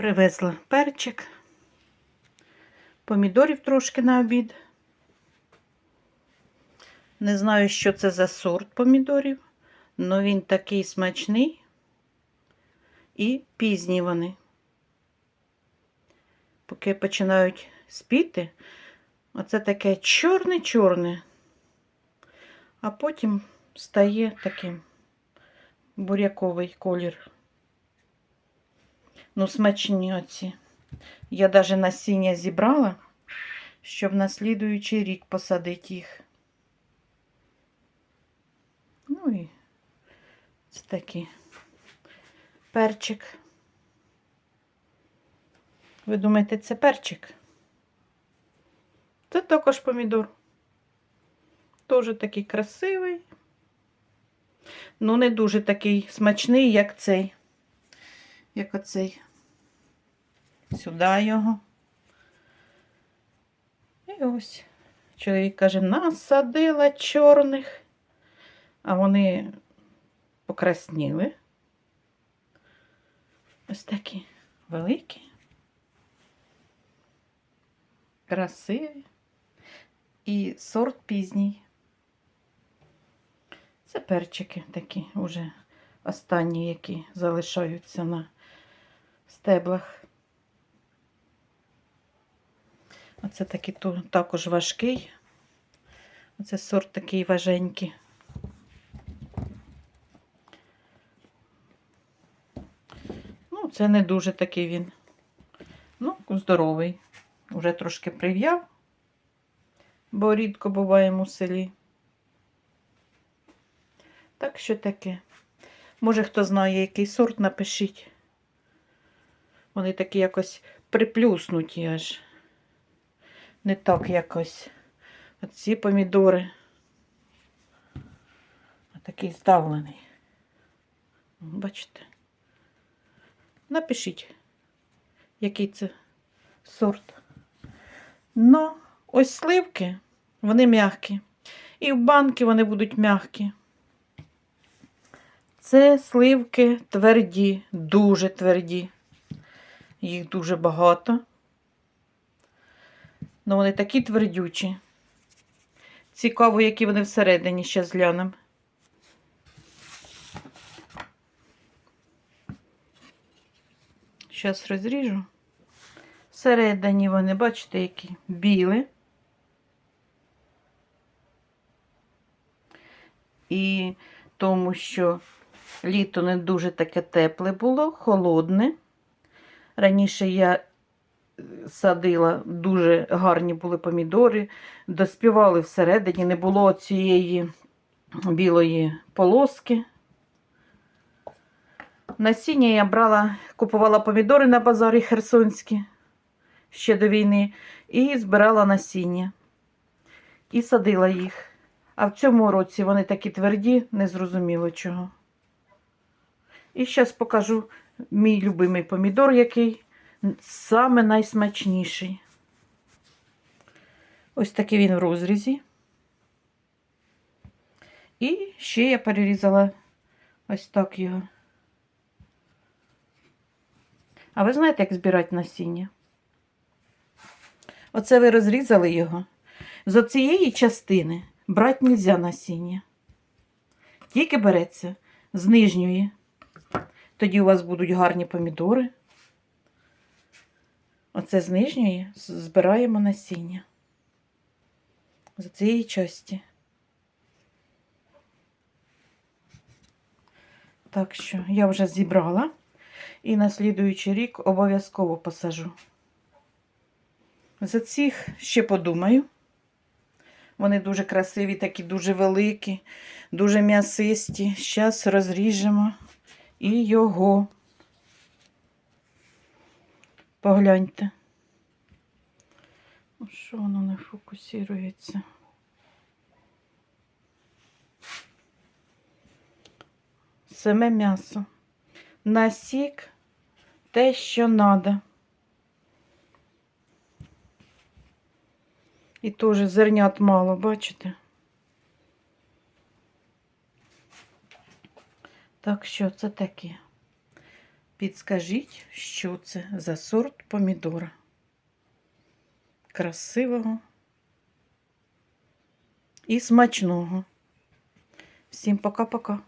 Привезла перчик, помідорів трошки на обід. Не знаю, що це за сорт помідорів, але він такий смачний і пізні вони. Поки починають спіти, оце таке чорне-чорне, а потім стає таким буряковий колір. Ну, смачні. Я навіть насіння зібрала, щоб на слідуючий рік посадити їх. Ну і це такий перчик. Ви думаєте, це перчик? Це також помідор. Теж такий красивий. Ну, не дуже такий смачний, як цей. Як оцей. Сюди його. І ось. Чоловік каже, насадила чорних, а вони покрасніли. Ось такі великі, красиві і сорт пізній. Це перчики такі уже останні, які залишаються на стеблах. Оце такий також важкий. Оце сорт такий важенький. Ну, це не дуже такий він. Ну, здоровий. Уже трошки прив'яв, бо рідко буваємо у селі. Так що таке. Може, хто знає, який сорт, напишіть. Вони такі якось приплюснуті аж. Не так якось. Оці помідори. Такий здавлений. Бачите? Напишіть, який це сорт. Ну, ось сливки, вони м'які. І в банки вони будуть м'які. Це сливки тверді, дуже тверді. Їх дуже багато. Ну, вони такі твердючі. Цікаво, які вони всередині ще зглянемо. Зараз розріжу. Всередині вони, бачите, які білі. І тому що літо не дуже таке тепле було, холодне. Раніше я е, садила дуже гарні були помідори, доспівали всередині, не було цієї білої полоски. Насіння я брала, купувала помідори на базарі Херсонські ще до війни, і збирала насіння. І садила їх. А в цьому році вони такі тверді, незрозуміло чого. І зараз покажу мій любимий помідор, який саме найсмачніший. Ось такий він в розрізі. І ще я перерізала ось так його. А ви знаєте, як збирати насіння? Оце ви розрізали його. З цієї частини брати не можна насіння. Тільки береться з нижньої. Тоді у вас будуть гарні помідори. Оце з нижньої збираємо насіння. З цієї часті. Так що я вже зібрала і на слідуючий рік обов'язково посажу. За цих ще подумаю. Вони дуже красиві, такі дуже великі, дуже м'ясисті. Зараз розріжемо і його. Погляньте. Ну, Що воно не фокусується? Саме м'ясо. Насік те, що треба. І теж зернят мало, бачите? Так що це таке? Підскажіть, що це за сорт помідора. Красивого і смачного. Всім пока-пока.